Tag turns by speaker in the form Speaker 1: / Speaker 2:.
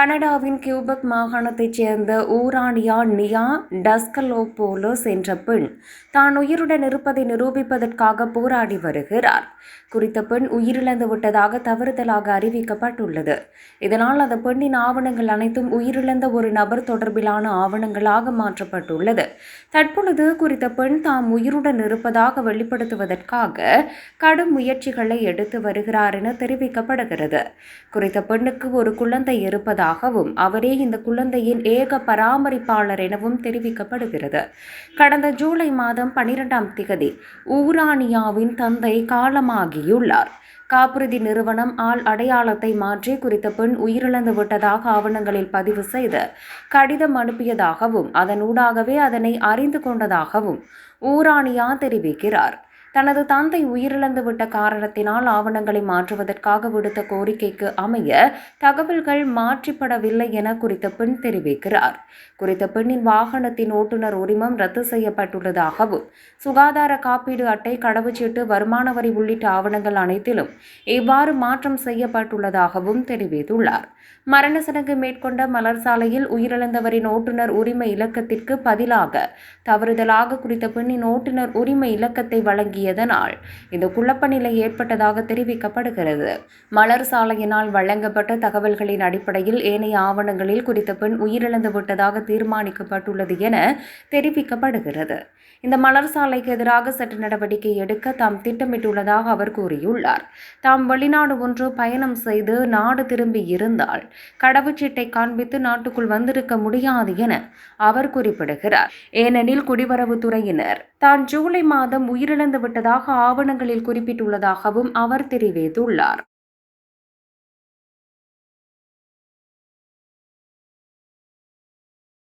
Speaker 1: கனடாவின் கியூபக் மாகாணத்தைச் சேர்ந்த ஊரானியா நியா டஸ்கலோபோலோஸ் என்ற பெண் தான் உயிருடன் இருப்பதை நிரூபிப்பதற்காக போராடி வருகிறார். குறித்த பெண் உயிரிழந்து விட்டதாக தவறுதலாக அறிவிக்கப்பட்டுள்ளது. இதனால் அந்த பெண்ணின் ஆவணங்கள் அனைத்தும் உயிரிழந்த ஒரு நபர் தொடர்பிலான ஆவணங்களாக மாற்றப்பட்டுள்ளது. தற்பொழுது குறித்த பெண் தாம் உயிருடன் இருப்பதாக வெளிப்படுத்துவதற்காக கடும் முயற்சிகளை எடுத்து வருகிறார் என தெரிவிக்கப்படுகிறது. குறித்த பெண்ணுக்கு ஒரு குழந்தை இருப்பதாகவும் அவரே இந்த குழந்தையின் ஏக பராமரிப்பாளர் எனவும் தெரிவிக்கப்படுகிறது. கடந்த ஜூலை மாதம் பனிரெண்டாம் திகதி ஊரானியாவின் தந்தை காலமாகியுள்ளார். காப்புறுதி நிறுவனம் ஆள் அடையாளத்தை மாற்றி குறித்த பெண் உயிரிழந்து விட்டதாக ஆவணங்களில் பதிவு செய்து கடிதம் அனுப்பியதாகவும் அதனூடாகவே அதனை அறிந்து கொண்டதாகவும் ஊரானியா தெரிவிக்கிறார். தனது தந்தை உயிரிழந்து விட்ட காரணத்தினால் ஆவணங்களை மாற்றுவதற்காக விடுத்த கோரிக்கைக்கு அமைய தகவல்கள் மாற்றிப்படவில்லை என குறித்த பெண் தெரிவிக்கிறார். குறித்த பெண்ணின் வாகனத்தின் ஓட்டுநர் உரிமம் ரத்து செய்யப்பட்டுள்ளதாகவும் சுகாதார காப்பீடு அட்டை கடவுச்சீட்டு வருமான வரி உள்ளிட்ட ஆவணங்கள் அனைத்திலும் இவ்வாறு மாற்றம் செய்யப்பட்டுள்ளதாகவும் தெரிவித்துள்ளார். மரண சடங்கு மேற்கொண்ட மலர் சாலையில் உயிரிழந்தவரின் ஓட்டுநர் உரிமை இலக்கத்திற்கு பதிலாக தவறுதலாக குறித்த பெண்ணின் ஓட்டுநர் உரிமை இலக்கத்தை வழங்கி வழங்கியதனால் இந்த குழப்ப நிலை ஏற்பட்டதாக தெரிவிக்கப்படுகிறது. மலர் சாலையினால் வழங்கப்பட்ட தகவல்களின் அடிப்படையில் ஏனைய ஆவணங்களில் குறித்த பெண் உயிரிழந்து விட்டதாக தீர்மானிக்கப்பட்டுள்ளது என தெரிவிக்கப்படுகிறது. இந்த மலர் சாலைக்கு எதிராக சட்ட நடவடிக்கை எடுக்க தாம் திட்டமிட்டுள்ளதாக அவர் கூறியுள்ளார். தாம் வெளிநாடு ஒன்று பயணம் செய்து நாடு திரும்பி இருந்தால் கடவுச்சீட்டை காண்பித்து நாட்டுக்குள் வந்திருக்க முடியாது என அவர் குறிப்பிடுகிறார். ஏனெனில் குடிவரவுத்துறையினர் தான் ஜூலை மாதம் உயிரிழந்து செய்யப்பட்டதாக ஆவணங்களில் குறிப்பிட்டுள்ளதாகவும் அவர் தெரிவித்துள்ளார்.